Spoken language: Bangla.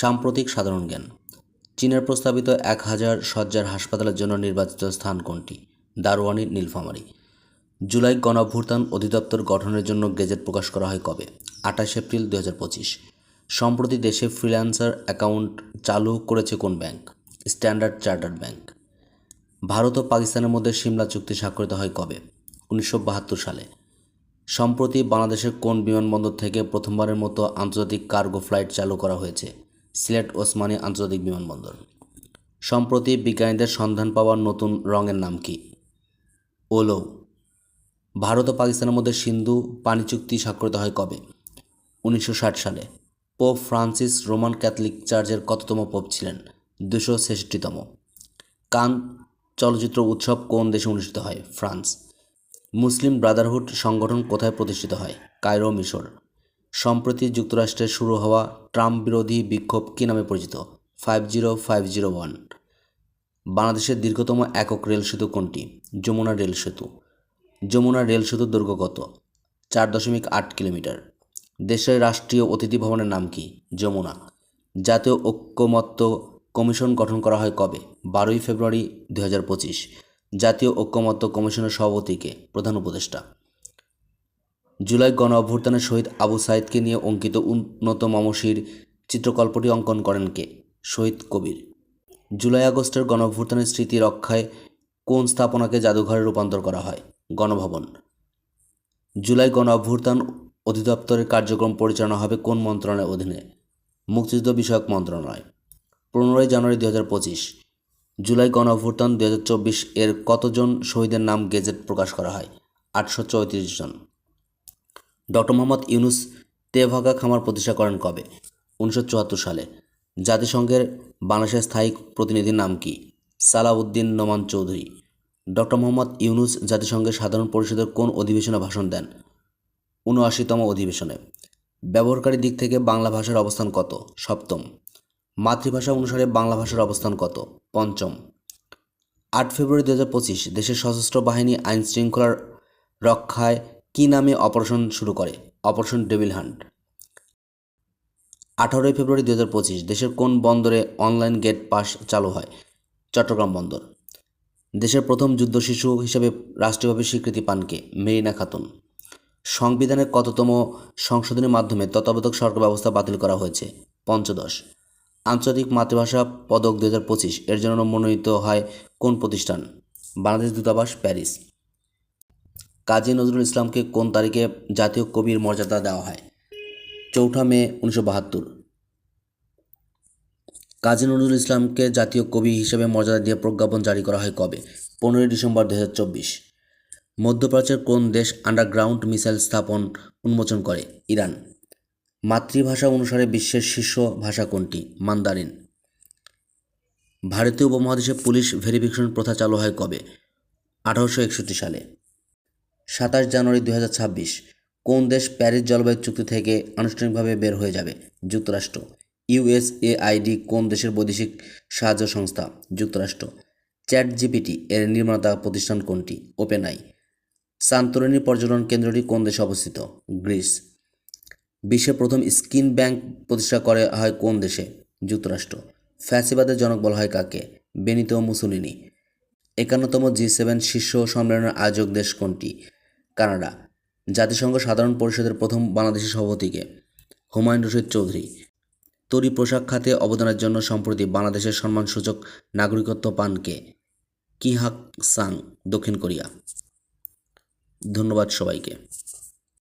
সাম্প্রতিক সাধারণ জ্ঞান। চীনের প্রস্তাবিত এক হাজার শয্যার হাসপাতালের জন্য নির্বাচিত স্থান কোনটি? দারোয়ানি, নীলফামারী। জুলাই গণঅভ্যুত্থান অধিদপ্তর গঠনের জন্য গেজেট প্রকাশ করা হয় কবে? আঠাশ এপ্রিল দু হাজার পঁচিশ। সম্প্রতি দেশে ফ্রিল্যান্সার অ্যাকাউন্ট চালু করেছে কোন bank? Standard Chartered Bank. Bharat ও পাকিস্তানের মধ্যে সিমলা চুক্তি স্বাক্ষরিত হয় কবে? উনিশশো বাহাত্তর সালে। সম্প্রতি বাংলাদেশের কোন বিমানবন্দর থেকে প্রথমবারের মতো আন্তর্জাতিক কার্গো ফ্লাইট চালু করা হয়েছে? সিলেট ওসমানী আন্তর্জাতিক বিমানবন্দর। সম্প্রতি বিজ্ঞানীদের সন্ধান পাওয়ার নতুন রঙের নাম কি? ওলো। ভারত ও পাকিস্তানের মধ্যে সিন্ধু পানি চুক্তি স্বাক্ষরিত হয় কবে? উনিশশো ষাট সালে। পোপ ফ্রান্সিস রোমান ক্যাথলিক চার্চের কততম পোপ ছিলেন? দুশো ছেষট্টিতম। কান চলচ্চিত্র উৎসব কোন দেশে অনুষ্ঠিত হয়? ফ্রান্স। মুসলিম ব্রাদারহুড সংগঠন কোথায় প্রতিষ্ঠিত হয়? কায়রো, মিশর। সম্প্রতি যুক্তরাষ্ট্রে শুরু হওয়া ট্রাম্প বিরোধী বিক্ষোভ কী নামে পরিচিত? Five zero five zero one বাংলাদেশের দীর্ঘতম একক রেল সেতু কোনটি? যমুনা রেল সেতু। যমুনা রেল সেতুর দৈর্ঘ্য কত? চার দশমিক আট কিলোমিটার। দেশের রাষ্ট্রীয় অতিথি ভবনের নাম কি? যমুনা। জাতীয় ঐক্যমত্য কমিশন গঠন করা হয় কবে? বারোই ফেব্রুয়ারি দু হাজার পঁচিশ। জাতীয় ঐক্যমত্য কমিশনের সভাপতিকে প্রধান উপদেষ্টা। জুলাই গণ অভ্যুত্থানের শহীদ আবু সাইদকে নিয়ে অঙ্কিত উন্নত মমশির চিত্রকল্পটি অঙ্কন করেন কে? শহীদ কবির। জুলাই আগস্টের গণ অভ্যুত্থানের স্মৃতি রক্ষায় কোন স্থাপনাকে জাদুঘরে রূপান্তর করা হয়? গণভবন। জুলাই গণ অভ্যুত্থান অধিদপ্তরের কার্যক্রম পরিচালনা হবে কোন মন্ত্রণালয়ের অধীনে? মুক্তিযুদ্ধ বিষয়ক মন্ত্রণালয়। পনেরোই জানুয়ারি দু হাজার পঁচিশ। জুলাই গণ অভ্যুত্থান দু হাজার চব্বিশ এর কতজন শহীদের নাম গেজেট প্রকাশ করা হয়? আটশো চৌত্রিশ জন। ডক্টর মোহাম্মদ ইউনুস তেভাগা খামার প্রতিষ্ঠা করেন কবে? উনিশশো চুয়াত্তর সালে। জাতিসংঘের বাংলাদেশের স্থায়ী প্রতিনিধির নাম কি? সালাউদ্দিন নোমান চৌধুরী। ডক্টর মোহাম্মদ ইউনুস জাতিসংঘের সাধারণ পরিষদের কোন অধিবেশনে ভাষণ দেন? উনআশিতম অধিবেশনে। ব্যবহারকারী দিক থেকে বাংলা ভাষার অবস্থান কত? সপ্তম। মাতৃভাষা অনুসারে বাংলা ভাষার অবস্থান কত? পঞ্চম। আট ফেব্রুয়ারি দু হাজার পঁচিশ, দেশের সশস্ত্র বাহিনী আইন শৃঙ্খলার রক্ষায় কী নামে অপারেশন শুরু করে? Operation devil hunt. আঠারোই ফেব্রুয়ারি দু হাজার পঁচিশ, দেশের কোন বন্দরে অনলাইন গেট পাস চালু হয়? চট্টগ্রাম বন্দর। দেশের প্রথম যুদ্ধ শিশু হিসেবে রাষ্ট্রীয়ভাবে স্বীকৃতি পান কে? মেরিনা খাতুন। সংবিধানের কততম সংশোধনের মাধ্যমে তত্ত্বাবধায়ক সরকার ব্যবস্থা বাতিল করা হয়েছে? পঞ্চদশ। আন্তর্জাতিক মাতৃভাষা পদক দু হাজার পঁচিশ, এর জন্য মনোনীত হয় কোন প্রতিষ্ঠান? বাংলাদেশ দূতাবাস, প্যারিস। কাজী নজরুল ইসলামকে কোন তারিখে জাতীয় কবির মর্যাদা দেওয়া হয়? চৌঠা মে, উনিশশো বাহাত্তর। কাজী নজরুল ইসলামকে জাতীয় কবি হিসেবে মর্যাদা দিয়ে প্রজ্ঞাপন জারি করা হয় কবে? পনেরোই ডিসেম্বর দু হাজার চব্বিশ। মধ্যপ্রাচ্যের কোন দেশ আন্ডারগ্রাউন্ড মিসাইল স্থাপন উন্মোচন করে? ইরান। মাতৃভাষা অনুসারে বিশ্বের শীর্ষ ভাষা কোনটি? মান্দারিন। ভারতীয় উপমহাদেশে পুলিশ ভেরিফিকেশন প্রথা চালু হয় কবে? আঠারোশো একষট্টি সালে। সাতাশ জানুয়ারি দু হাজার ছাব্বিশ, কোন দেশ প্যারিস জলবায়ু চুক্তি থেকে আনুষ্ঠানিকভাবে বের হয়ে যাবে? যুক্তরাষ্ট্র। ইউএসএআইডি কোন দেশের বৈদেশিক সাহায্য সংস্থা? যুক্তরাষ্ট্র। চ্যাট জিপিটি, এর নির্মাতা প্রতিষ্ঠান কোনটি? ওপেনআই। সান্তরণী পর্যটন কেন্দ্রটি কোন দেশে অবস্থিত? গ্রিস। বিশ্বের প্রথম স্কিন ব্যাংক প্রতিষ্ঠা করে হয় কোন দেশে? যুক্তরাষ্ট্র। ফ্যাসিবাদের জনক বলা হয় কাকে? বেনিতো মুসুলিনি। একান্নতম জি সেভেন শীর্ষ সম্মেলনের আয়োজক দেশ কোনটি? কানাডা, জাতিসংঘ সাধারণ পরিষদের প্রথম বাংলাদেশি সভাপতিকে, হুমায়ুন রশিদ চৌধুরী। তরি পোশাক খাতে অবদানের জন্য সম্প্রতি বাংলাদেশের সম্মানসূচক নাগরিকত্ব পানকে কিহাক সাং, দক্ষিণ কোরিয়া। ধন্যবাদ সবাইকে।